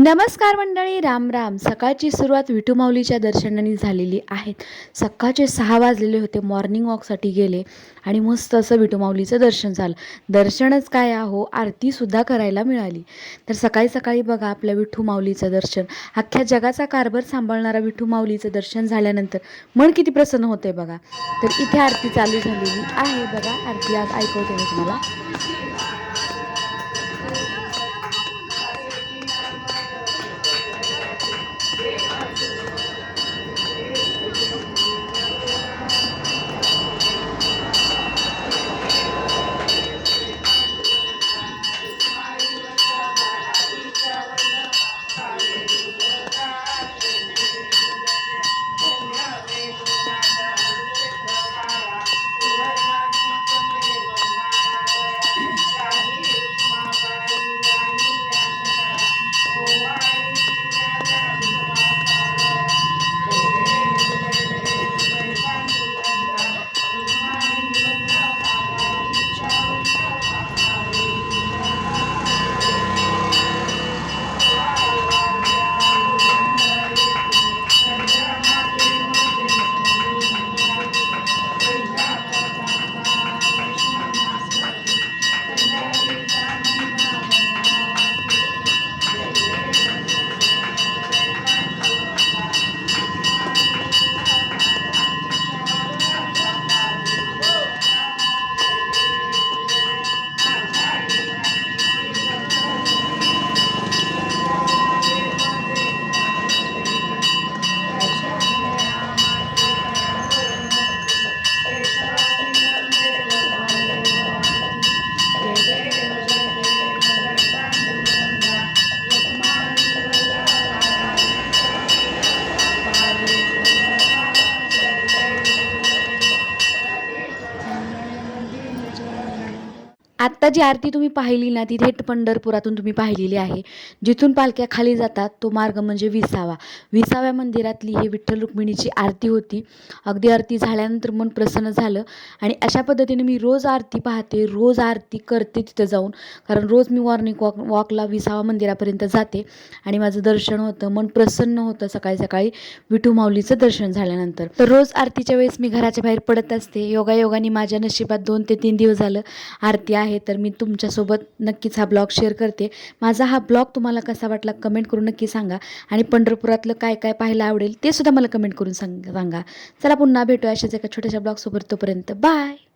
नमस्कार मंडळी राम राम. सकाळची सुरुवात विठू माऊलीच्या दर्शनाने झालेली आहेत सकाळचे सहा वाजलेले होते मॉर्निंग वॉकसाठी गेले आणि मस्त असं विठू माऊलीचं दर्शन झालं. दर्शनच काय आहो आरतीसुद्धा करायला मिळाली. तर सकाळी सकाळी बघा आपल्या विठू माऊलीचं दर्शन. अख्ख्या जगाचा कारभार सांभाळणारा विठू माऊलीचं दर्शन झाल्यानंतर मन किती प्रसन्न होते बघा. तर इथे आरती चालू झालेली आहे बघा. आरती आज ऐकवते मी तुम्हाला. आत्ता जी आरती तुम्ही पाहिली ना ती थेट पंढरपुरातून तुम्ही पाहिलेली आहे. जिथून पालख्या खाली जातात तो मार्ग म्हणजे विसावा. विसाव्या मंदिरातली ही विठ्ठल रुक्मिणीची आरती होती. अगदी आरती झाल्यानंतर मन प्रसन्न झालं आणि अशा पद्धतीने मी रोज आरती पाहते रोज आरती करते तिथं जाऊन. कारण रोज मी मॉर्निंग वॉक वॉकला विसावा मंदिरापर्यंत जाते आणि माझं दर्शन होतं मन प्रसन्न होतं सकाळी सकाळी विठू माऊलीचं दर्शन झाल्यानंतर. तर रोज आरतीच्या वेळेस मी घराच्या बाहेर पडत असते. योगायोगाने माझ्या नशिबात दोन ते तीन दिवस झालं आरती आहे तर मी तुमच्यासोबत नक्कीच हा ब्लॉग शेअर करते. माझा हा ब्लॉग तुम्हाला कसा वाटला कमेंट करून नक्की सांगा. आणि पंढरपुरातलं काय काय पाहायला आवडेल ते सुद्धा मला कमेंट करून सांग सांगा. चला पुन्हा भेटूया अशाच एका छोट्याशा ब्लॉगसोबत तोपर्यंत. बाय!